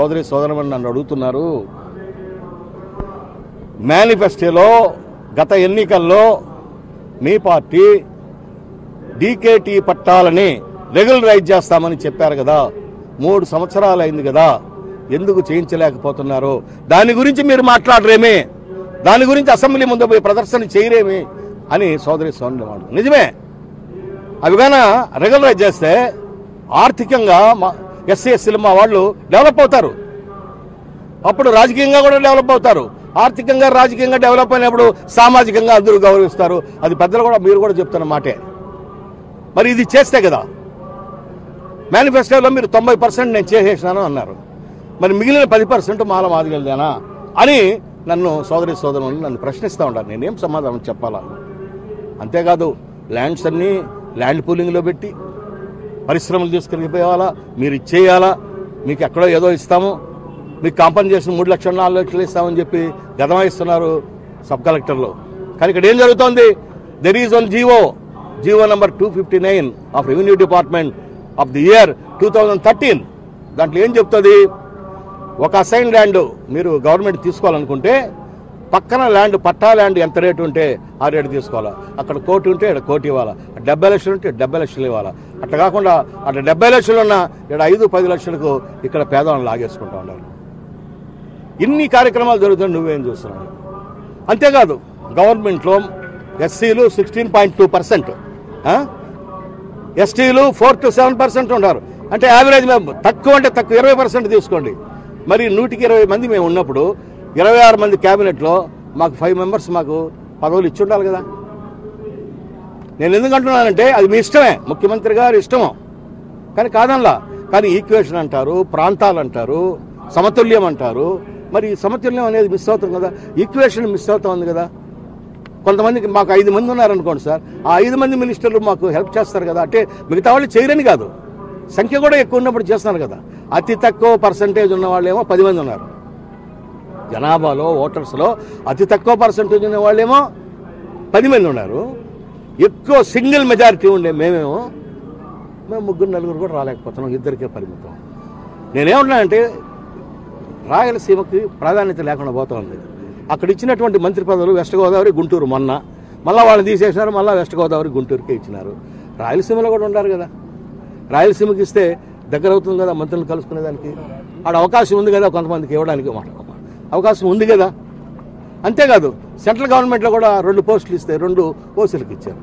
సోదరి సోదరమని నన్ను అడుగుతున్నారు. మేనిఫెస్టోలో గత ఎన్నికల్లో మీ పార్టీ డీకేటీ పట్టాలని రెగ్యులరైజ్ చేస్తామని చెప్పారు కదా. మూడు సంవత్సరాలు అయింది కదా. ఎందుకు చేయించలేకపోతున్నారు? దాని గురించి మీరు మాట్లాడరేమే. దాని గురించి అసెంబ్లీ ముందు పోయి ప్రదర్శన చేయరేమి అని సోదరి సోదరు నిజమే. అవి కానీ రెగ్యులరైజ్ చేస్తే ఆర్థికంగా ఎస్సీ ఎస్సీలు మా వాళ్ళు డెవలప్ అవుతారు. అప్పుడు రాజకీయంగా కూడా డెవలప్ అవుతారు. ఆర్థికంగా రాజకీయంగా డెవలప్ అయినప్పుడు సామాజికంగా అందరూ గౌరవిస్తారు. అది పెద్దలు కూడా మీరు కూడా చెప్తున్న మాటే. మరి ఇది చేస్తే కదా. మేనిఫెస్టోలో మీరు తొంభై పర్సెంట్ నేను చేసేసినాను అన్నారు. మరి మిగిలిన పది పర్సెంట్ మాల మాదిగలదేనా అని నన్ను సోదరి సోదరులు నన్ను ప్రశ్నిస్తూ ఉంటారు నేనేం సమాధానం చెప్పాలా? అంతేకాదు ల్యాండ్స్ అన్నీ ల్యాండ్ పూలింగ్లో పెట్టి పరిశ్రమలు తీసుకెళ్ళిపోవాలా మీరు ఇచ్చేయాలా? మీకు ఎక్కడో ఏదో ఇస్తాము. మీకు కాంపన్సేషన్ మూడు లక్షలు నాలుగు లక్షలు ఇస్తామని చెప్పి గదమాయిస్తున్నారు సబ్ కలెక్టర్లు. కానీ ఇక్కడ ఏం జరుగుతోంది? There is one GO GO number two fifty nine of revenue department of the year two thousand thirteen దాంట్లో ఏం చెప్తుంది? ఒక అసైన్ ల్యాండ్ మీరు గవర్నమెంట్ తీసుకోవాలనుకుంటే పక్కన ల్యాండ్ పట్టా ల్యాండ్ ఎంత రేటు ఉంటే ఆ రేటు తీసుకోవాలా? అక్కడ కోటి ఉంటే ఇక్కడ కోటి ఇవ్వాలా? డెబ్బై లక్షలు ఉంటే డెబ్బై లక్షలు ఇవ్వాలా? అట్లా కాకుండా అట్లా డెబ్బై లక్షలు ఉన్న ఇక్కడ ఐదు పది లక్షలకు ఇక్కడ పేదవాళ్ళని లాగేసుకుంటా ఉన్నారు ఇన్ని కార్యక్రమాలు జరుగుతుంది నువ్వేం చూస్తున్నావు? అంతేకాదు గవర్నమెంట్లో ఎస్సీలు సిక్స్టీన్ పాయింట్ టూ పర్సెంట్ ఎస్టీలు ఫోర్ టు సెవెన్ పర్సెంట్ ఉన్నారు. అంటే యావరేజ్ మేము తక్కువ అంటే తక్కువ ఇరవై పర్సెంట్ తీసుకోండి. మరి నూటికి ఇరవై మంది మేము ఉన్నప్పుడు ఇరవై ఆరు మంది క్యాబినెట్లో మాకు ఫైవ్ మెంబర్స్ మాకు పదవులు ఇచ్చి ఉండాలి కదా. నేను ఎందుకు అంటున్నానంటే అది మీ ఇష్టమే. ముఖ్యమంత్రి గారు ఇష్టము. కానీ కాదనలా. కానీ ఈక్వేషన్ అంటారు ప్రాంతాలు అంటారు సమతుల్యం అంటారు. మరి ఈ సమతుల్యం అనేది మిస్ అవుతుంది కదా. ఈక్వేషన్ మిస్ అవుతుంది కదా. కొంతమందికి మాకు ఐదు మంది ఉన్నారనుకోండి సార్. ఆ ఐదు మంది మినిస్టర్లు మాకు హెల్ప్ చేస్తారు కదా. అంటే మిగతా వాళ్ళు చేయరని కాదు. సంఖ్య కూడా ఎక్కువ ఉన్నప్పుడు చేస్తున్నారు కదా. అతి తక్కువ పర్సంటేజ్ ఉన్న వాళ్ళేమో పది మంది ఉన్నారు. జనాభాలో ఓటర్స్లో అతి తక్కువ పర్సంటేజ్ ఉన్న వాళ్ళేమో పది మంది ఉన్నారు. ఎక్కువ సింగిల్ మెజారిటీ ఉండే మేమేమో మేము ముగ్గురు నలుగురు కూడా రాలేకపోతున్నాం ఇద్దరికే పరిమితం. నేనేమంటున్నానంటే రాయలసీమకి ప్రాధాన్యత లేకుండా పోతుంది అక్కడ ఇచ్చినటువంటి మంత్రి పదవులు వెస్ట్ గోదావరి గుంటూరు మొన్న. మళ్ళీ వాళ్ళని తీసేసినారు మళ్ళీ వెస్ట్ గోదావరి గుంటూరుకే ఇచ్చినారు. రాయలసీమలో కూడా ఉండారు కదా. రాయలసీమకి ఇస్తే దగ్గర అవుతుంది కదా మంత్రులు కలుసుకునేదానికి. ఆడ అవకాశం ఉంది కదా కొంతమందికి ఇవ్వడానికి మాట అవకాశం ఉంది కదా? అంతేకాదు సెంట్రల్ గవర్నమెంట్లో కూడా రెండు పోస్టులు ఇస్తే రెండు పోస్టులకు ఇచ్చారు.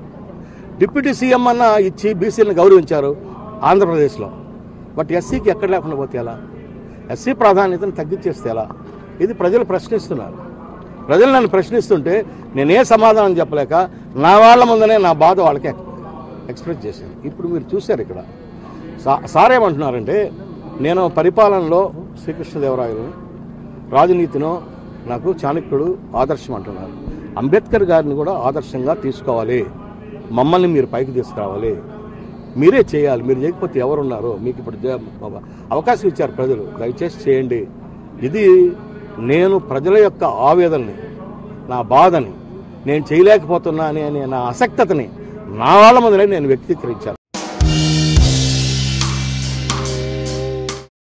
డిప్యూటీ సీఎం అన్న ఇచ్చి బీసీలను గౌరవించారు ఆంధ్రప్రదేశ్లో. బట్ ఎస్సీకి ఎక్కడ లేకుండా పోతే ఎలా? ఎస్సీ ప్రాధాన్యతను తగ్గించేస్తే ఎలా? ఇది ప్రజలు ప్రశ్నిస్తున్నారు. ప్రజలు నన్ను ప్రశ్నిస్తుంటే నేనే సమాధానం చెప్పలేక నా వాళ్ళ ముందనే నా బాధ వాళ్ళకి ఎక్స్ప్రెస్ చేశాను. ఇప్పుడు మీరు చూశారు ఇక్కడ. సా- సార్ ఏమంటున్నారంటే నేను పరిపాలనలో శ్రీకృష్ణదేవరాయలు రాజనీతినో నాకు చాణక్యుడు ఆదర్శం అంటున్నారు. అంబేద్కర్ గారిని కూడా ఆదర్శంగా తీసుకోవాలి. మమ్మల్ని మీరు పైకి తీసుకురావాలి. మీరే చేయాలి. మీరు చేయకపోతే ఎవరున్నారో? మీకు ఇప్పుడు అవకాశం ఇచ్చారు ప్రజలు. దయచేసి చేయండి. ఇది నేను ప్రజల యొక్క ఆవేదనని నా బాధని నేను చేయలేకపోతున్నా అనే నా అసక్తతని నా వాళ్ళ మొదలై నేను వ్యక్తీకరించాను